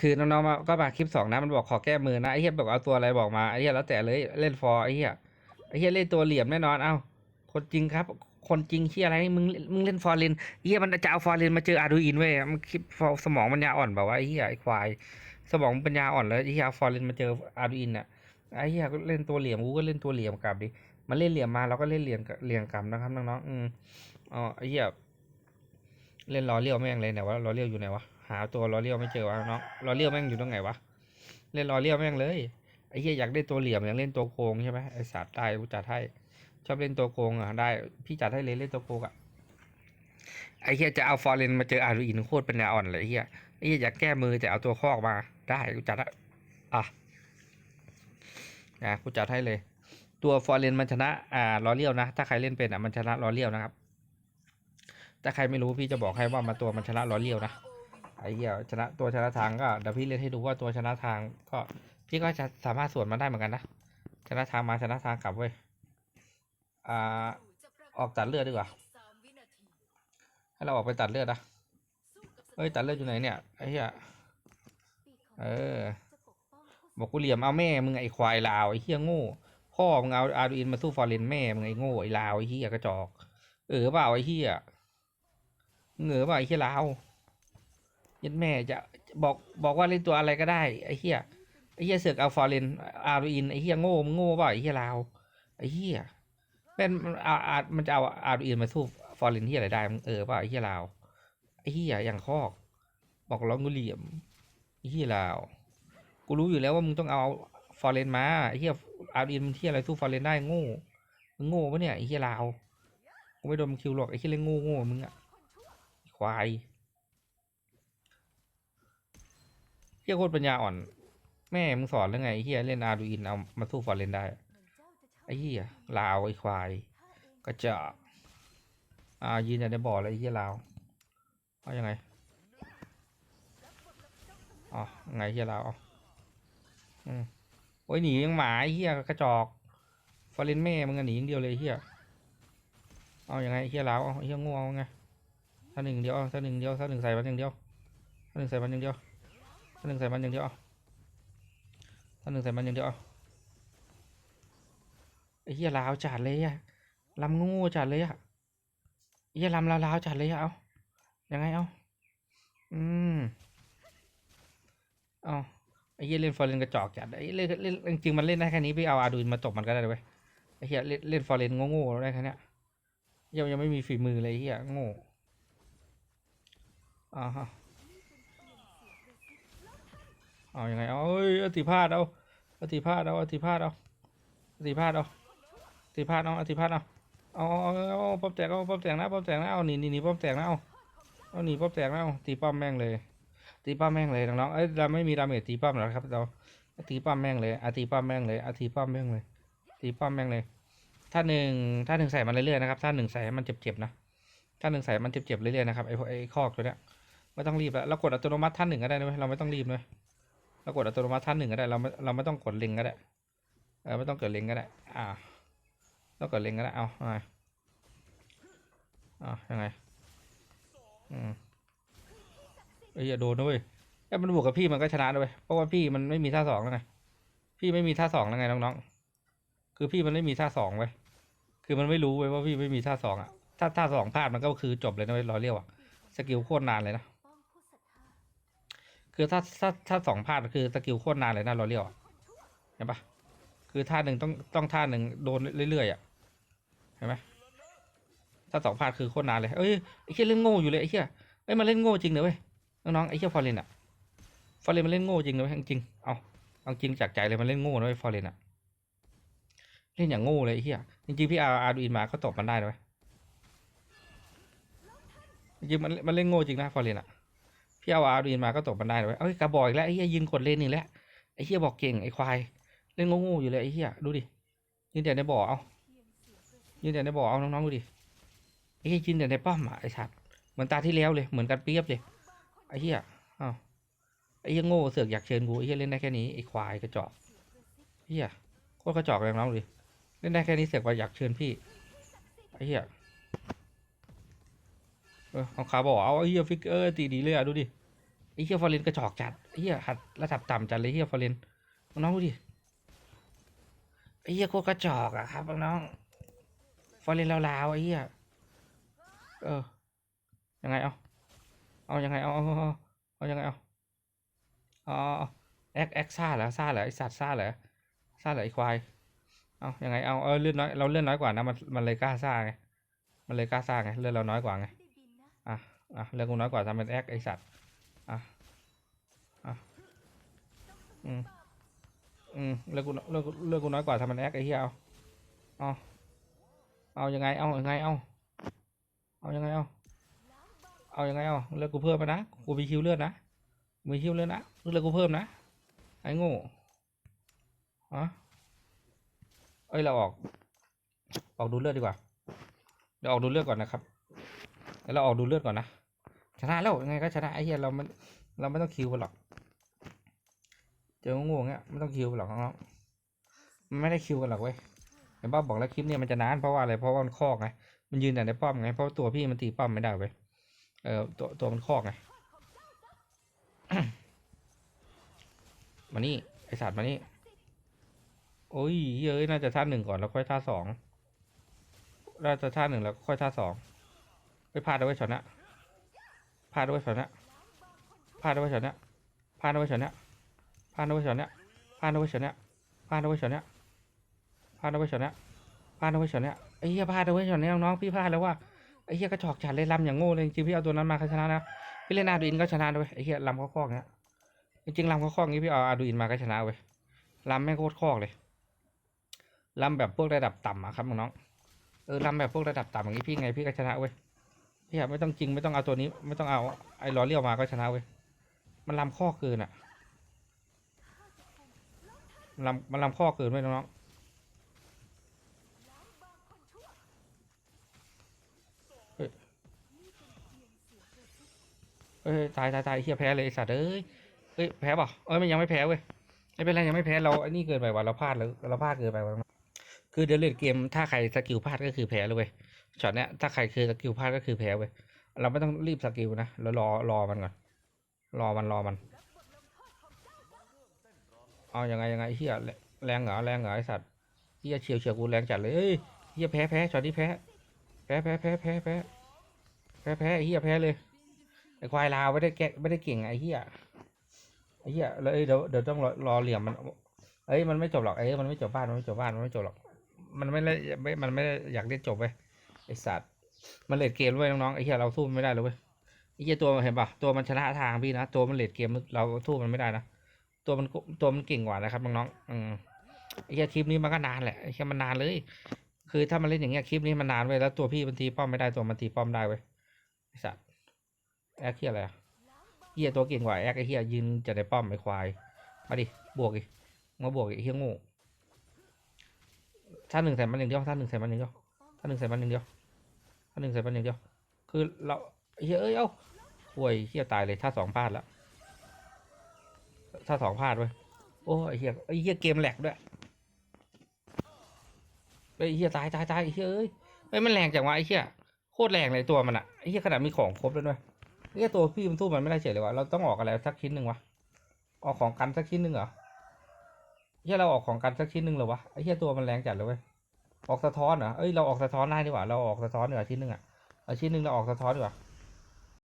คือน้องๆมาก็มาคลิปสองนะมันบอกขอแก้มือนะไอ้เหี้ยบอกเอาตัวอะไรบอกมาไอ้เหี้ยแล้วแต่เลยเล่นฟอร์ไอ้เหี้ยไอ้เหี้ยเล่นตัวเหลี่ยมแน่นอนเอ้าคนจริงครับ คนจริงเหี้ยอะไรมึงมึงเล่นฟอร์เรนไอ้เหี้ยมันจะเอาฟอร์เรนมาเจออาร์ดูอินเว้ยมันคิดสมองมันยาอ่อนแบบว่าไอ้เหี้ยไอ้ควาย สมองปัญญาอ่อนแล้วไอ้เหี้ยเอาฟอร์เรนมาเจออาร์ดูอินอะไอ้เหี้ยก็เล่นตัวเหลี่ยมกูก็เล่นตัวเหลี่ยมกลับดิมันเล่นเหลี่ยมมาเราก็เล่นเหลี่ยมเหลี่ยมกลับนะครับน้องๆอืมอ๋อไอ้เหี้ยเล่นล้อเลี้ยวแม่งเลยไหนวะล้อเลี้ยวอยู่ไหนวะาตัวล้อเลี้ยวไม่เจอวะน้องล้อเลี้ยวแม่งอยู่ตรงไหนวะเล่นล้อเลี้ยวแม่งเลยไอ้เหี้ยอยากได้ตัวเหลี่ยมอยากเล่นตัวโกงใช่ไหมไอ้สัตว์ได้กูจัดให้ชอบเล่นตัวโกงอะได้พี่จัดให้เลยเล่นตัวโกงอะไอ้เหี้ยจะเอาฟอร์เรนมาเจออาร์ดูอินโคตรเป็นแนวอ่อนเลยไอ้เหี้ยไอ้เหี้ยอยากแก้มือแต่เอาตัวคอกมาได้กูจัดให้อะนะกูจัดให้เลย ตัวฟอร์เรนมันชนะอ่าล้อเลี้ยวนะ ถ้าใครเล่นเป็นอะมันชนะล้อเลี้ยวนะครับถ้าใครไม่รู้พี่จะบอกให้ว่ามาตัวมันชนะล้อเลี้ยวนะ ไอ้เหี้ยชนะตัวชนะทางก็เดี๋ยวพี่เล่นให้ดูว่าตัวชนะทางก็พี่ก็จะสามารถสวนมันได้เหมือนกันนะชนะทางมาชนะทางกลับเว้ยอ่าออกตัดเลือดดีกว่าให้เราออกไปตัดเลือดนะเอ้ยตัดเลือดอยู่ไหนเนี่ยไอ้เหี้ยเออบอกกูเหลี่ยมเอาแม่มึงไอ้ควายลาวไอ้เหี้ยโง่พ่อมึงเอาอาร์ดูอินมาสู้ฟอร์เรนแม่มึงไอ้โง่ไอ้ลาวไอ้เหี้ยกระจอก เออเปล่าไอ้เหี้ยเหงือว่าไอ้เหี้ยลาว ยันแม่จะบอกบอกว่าเล่นตัวอะไรก็ได้ไอ้เหี้ยไอ้เหี้ยเสือกเอาฟอร์เรนอาร์อินไอ้เหี้ยโง่มึงโง่เปล่าไอ้เหี้ยลาวไอ้เหี้ยเป็นอาอามันจะเอาอาร์อินมาสู้ฟอร์เรนที่อะไรได้มึงเออเปล่าไอ้เหี้ยลาวไอ้เหี้ยอย่างคอก บอกร้องกูเหลี่ยมไอ้เหี้ยลาวกูรู้อยู่แล้วว่ามึงต้องเอาฟอร์เรนมาไอ้เหี้ยอาร์อินมันที่อะไรสู้ฟอร์เรนได้โง่มึงโง่ปะเนี่ยไอ้เหี้ยลาวกูไม่โดนมึงคิวหรอกไอ้เหี้ยเล่นโง่โง่มึงอะควาย เฮียโคตรปัญญาอ่อน แม่มึงสอนแล้วไงเฮียเล่นอาร์ดูอินเอามาสู้ฟอร์เรนได้ไอ้เฮียลาวไอ้ควายกระจอกอ่ายืนอยู่ในบ่อเลยไอ้เฮียลาวเอายังไงอ๋อไงเฮียลาวอาอืมโอ้ยหนียังหมาไอ้เฮียกระจอกฟอร์เรนแม่มึงหนีอย่างเดียวเลยเฮียเอายังไงเฮียลาวเอาเฮียงูเอาไงถ้าหนึ่งเดียวเอาถ้าหนึ่งเดียวถ้าหนึ่งใส่มันอย่างเดียวถ้าหนึ่งใส่มันอย่างเดียว หนึ่งใส่มันอย่างเดียวเอาถ้าหนึ่งใส่มันอย่างเดียวเอาไอ้เหี้ยลาวจัดเลยอะลำงูจัดเลยอะไอ้เหี้ยลำลาวลาวจัดเลยอะเอายังไงเอาอืมเอาไอ้เหี้ยเล่นฟอร์เรนกระจอกจัดไอ้เล่นเล่นจริงมันเล่นได้แค่นี้พี่เอาอาดูนมาตบมันก็ได้เลยเว้ยไอ้เหี้ยเล่นเล่นฟอร์เรนโง่ๆได้แค่เนี้ยยังยังไม่มีฝีมือเลยอ้เหี้ยโง่อ่าฮะ เอาอยังไงเอาเอ้ยอติพาดเอาอติพาดเอาอติพาดเอาอติพาดเอาอติพาดเอาอติพาดเอาเอาเอาเอาป๊อปแตกเอาป๊อปแตกนะป๊อปแตกนะเอาหนีหนีหนีป๊อปแตกนะเอาเอาหนีป๊อปแตกนะเอาตีป้อมแม่งเลย ตีป้อมแม่งเลยน้องๆเอ้ยเราไม่มีดาเมจตีป้อมหรอครับเราตีป้อมแม่งเลยอาตีป้อมแม่งเลยอาตีป้อมแม่งเลย ตีป้อมแม่งเลย ถ้าหนึ่งถ้าหนึ่งใส่มันเรื่อยๆนะครับ ถ้าหนึ่งใส่มันเจ็บๆนะ ถ้าหนึ่งใส่มันเจ็บๆเรื่อยๆนะครับไอ้พวกไอ้คอกตัวเนี้ยไม่ต้องรีบแล้วเรากดอัตโนมัติท่านหนึ่งก็ได้นะเว้ยเราไม่ต้องรีบเลย เรากดอัตโนมัติท่านหนึ่งก็ได้เราไม่เราไม่ต้องกดเล็งก็ได้เออไม่ต้องกดเล็งก็ได้ อ่าต้องกดเล็งก็ได้เอาไงอ่ายังไงอืมเอ้ยอย่าโดนนะเว้ยถ้มันบวกกับพี่มันก็ชนะด้วยเพราะว่าพี่มันไม่มีท่าสองแล้วไงพี่ไม่มีท่าสองแล้วไงน้องๆคือพี่มันไม่มีท่าสองเว้คือมันไม่รู้เว้ว่าพี่ไม่มีท่าสองอะถ้าท่าสองพลาดมันก็คือจบเลยนะเว้ยรอเรียวอะสกิลโคตรนานเลยนะ คือถ้าถ้าถ้าสองพลาดคือสกิลโคตรนานเลยนะเรอเรียวเห็นปะคือท่าหนึ่งต้องต้องท่าหนึ่งโดนเรื่อยๆอะเห็นไหมถ้าสองพลาดคือโคตรนานเลยเอ้ยไอ้เหี้ยเล่นโง่อยู่เลยไอ้เหี้ยเอ้ยมันเล่นโง่จริงเลยเว้ยน้องๆไอ้เหี้ยฟอร์เรนอะฟอร์เรนมันเล่นโง่จริงเลยเว้ยจริงเอาเอาจริงจากใจเลยมันเล่นโง่นะเว้ยฟอร์เรนอะเล่นอย่างโง่เลยไอ้เหี้ยจริงๆพี่อาอาร์ดูอินมาก็ตบมันได้นะเว้ยจริงมันมันเล่นโง่จริงนะฟอร์เรนอะ พี่เอาอาร์ดูอินมาก็ตบมันได้เลยเอ้ยกระบอกอีกแล้วไอ้เหี้ยยืนกดเลนนี่แหละไอ้เหี้ยบอกเก่งไอ้ควายเล่นโง่ๆอยู่เลยไอ้เหี้ยดูดิยืนแต่ในบ่อเอายืนแต่ในบ่อเอาน้องๆดูดิไอ้เหี้ยยืนแต่ในป้อมอะไอ้สัตว์เหมือนตาที่แล้วเลยเหมือนกันเปรียบเลยไอ้เหี้ยอ้าวไอ้เหี้ยโง่เสือกอยากเชิญกูไอ้เหี้ยเล่นได้แค่นี้ไอ้ควายกระจอกเหี้ยโคตรกระจอกเลยน้องๆดูดิเล่นได้แค่นี้เสือกว่าอยากเชิญพี่ไอ้เหี้ย เออเอาขาบอกเอาเฮียฟิกเกอร์ตีดีเลยอะดูดิไอ้เฮียฟอร์เรนกระจอกจัดเฮียหัดระดับต่ำจัดเลยเฮียฟอร์เรนน้องดูดิไอ้เฮียโคตรกระจอกอะครับน้องฟอร์เรนลาวๆไอ้เฮียเออยังไงเอาเอายังไงเอาเอาเอายังไงเอาเอาเอาเอาแอคแอคซ่าเหรอซ่าเหรอไอสัตว์ซ่าเหรอซ่าเหรอไอควายเอายังไงเอาเออเลื่อนน้อยเราเลื่อนน้อยกว่านะมันมันเลยกล้าซ่าไงมันเลยกล้าซ่าไงเลื่อนเราน้อยกว่าไง อะ อะ เรื่องกูน้อยกว่าทำเป็นแอคไอสัตว์ อะ อะ อืม อืม เรื่องกูเรื่องกูเรื่องกูน้อยกว่าทำเป็นแอคไอเหี้ยเอา เอา เอายังไง เอายังไง เอา เอายังไง เอา เอายังไง เอาเลือกกูเพิ่มไปนะ กูมีคิวเลือดนะ มีคิวเลือดนะเลือกกูเพิ่มนะ ไอ้โง่ฮะเอ้ย เราออก ออกดูเลือดดีกว่า เดี๋ยวออกดูเลือดก่อนนะครับ เดี๋ยวเราออกดูเลือดก่อนนะ ชนะแล้วยังไงก็ชนะไอ้เหี้ยเรามันเราไม่ต้องคิวกันหรอก เจองูๆเงี้ยไม่ต้องคิวกันหรอกน้องไม่ได้คิวกันหรอกเว้ยเห็นป้าบอกแล้วคลิปเนี่ยมันจะนานเพราะว่าอะไร เพราะว่ามันคอกไง มันยืนแต่ในป้อมไง เพราะตัวพี่มันตีป้อมไม่ได้เว้ย เออตัวตัวมันคอกไง มานี่ไอสัตว์มานี่ โอ้ยเฮ้ยน่าจะท่าหนึ่งก่อนแล้วค่อยท่าสองน่าจะท่าหนึ่งแล้วค่อยท่าสอง ไปพลาดเอาไว้ช็อตนะพลาดเอาไว้ช็อตนะพลาดเอาไว้ช็อตนะพลาดเอาไว้ช็อตนะพลาดเอาไว้ช็อตนะพลาดเอาไว้ช็อตนะพลาดเอาไว้ช็อตนะพลาดเอาไว้ช็อตนะพลาดเอาไว้ช็อตนะไอ้เหี้ยพลาดเอาไว้ช็อตนี้น้องๆพี่พลาดแล้วว่าไอ้เหี้ยกระจอกจัดเลยลำอย่างโง่เลยจริงพี่เอาตัวนั้นมาชนะนะพี่เล่นอาดูอินก็ชนะด้วยไอ้เหี้ยลำเขาคอกเนี้ยจริงๆลำเขาคอกงี้พี่เอาอาดูอินมาก็ชนะเว้ยลำแม่งโคตรคอกเลยลำแบบพวกระดับต่ำอะครับน้องเออลำแบบพวกระดับต่ำอย่างนี้พี่ไงพี่ก็ชนะเว้ย พี่อะไม่ต้องจริงไม่ต้องเอาตัวนี้ ไม่ต้องเอาไอ้ล้อเลี้ยวมาก็ชนะเว้ยมันลำข้อเกินอะมันลำมันลำข้อเกินไว้น้องเฮ้ยเอ้ยตายตายตายเฮียแพ้เลยไอ้สัตว์เอ้ยเฮ้ยแพ้ป่ะเอ้ยมันยังไม่แพ้เว้ยไม่เป็นไรยังไม่แพ้เราไอ้นี่เกินไปว่ะเราพลาดแล้วเราพลาดเกินไปว่ะ คือเดี๋ยวเล่นเกมถ้าใครสกิลพลาดก็คือแพ้เลยเว้ยช็อตเนี้ยถ้าใครคือสกิลพลาดก็คือแพ้เว้ยเราไม่ต้องรีบสกิลนะเรารอรอมันก่อนรอมันรอมันเอายังไงยังไงเฮียแรงเหรอแรงเหรอไอสัตว์เฮียเฉียวเฉียวกูแรงจัดเลยเฮียแพ้แพ้ช็อตนี้แพ้แพ้แพ้แพ้แพ้แพ้แพ้แพ้เฮียแพ้เลยไอควายลาวไม่ได้แกไม่ได้เก่งไอเฮียไอเฮียแล้วเอ้ยเดี๋ยวเดี๋ยวต้องรอรอเหลี่ยมมันเอ้ยมันไม่จบหรอกเอ้ยมันไม่จบบ้านมันไม่จบบ้านมันไม่จบหรอก มันไม่ได้ไม่มันไม่ได้อยากเล่นจบเว้ยไอสัตว์มันเลดเกมด้วยน้องๆไอ้เหี้ยเราสู้มันไม่ได้เลยเว้ยไอ้เหี้ยตัวเห็นปะตัวมันชนะทางพี่นะตัวมันเลดเกมเราสู้มันไม่ได้นะตัวมันตัวมันเก่งกว่านะครับน้องๆอืมไอ้เหี้ยคลิปนี้มันก็นานแหละไอ้เหี้ยมันนานเลย คือถ้ามันเล่นอย่างเงี้ยคลิปนี้มันนานเว้ยแล้วตัวพี่มันตีป้อมไม่ได้ตัวมันตีป้อมได้เว้ยไอสัตว์แอคเหี้ยอะไรอะเหี้ยตัวเก่งกว่าแอคไอ้เหี้ยยืนจะได้ป้อมไอ้ควายมาดิบวกอีกมาบวกอีกเหี้ยโง่ ท่าหนึ่งใส่มันหนึ่างเดียวท่าหนึ่งใส่มันหนึ่างเดียวท่าหนึ่งใส่มันหนึ่งเดียวท่าหนึ่งใส่มันหนึ่งเดียว คือเราเฮ้ยเอ้ยเอ้าห่วยเฮียตายเลยท่าสองพลาดแล้วท่าสองพลาดเว้ยโอ้ยเฮียไอเฮียเกมแหลกด้วยไอเฮียตายตายตายเฮียเอ้ยไอ้มันแรงจังวะไอ้เฮียโคตรแรงเลยตัวมันอะไอเฮียขนาดมีของครบแล้วด้วยไอเฮียตัวพี่มันสู้มันไม่ได้เฉยเลยวะเราต้องออกอะไรสักชิ้นหนึ่งวะออกของกันสักชิ้นหนึ่งเหรอ เฮียเราออกของกันสักชิ้นหนึ่งเหรอวะไอเฮียตัวมันแรงจัดเลยเว้ยออกสะท้อนเหรอเอ้ยเราออกสะท้อนได้ดีกว่าเราออกสะท้อนดีกว่าชิ้นหนึ่งอะเอาชิ้นหนึ่งเราออกสะท้อนดีกว่า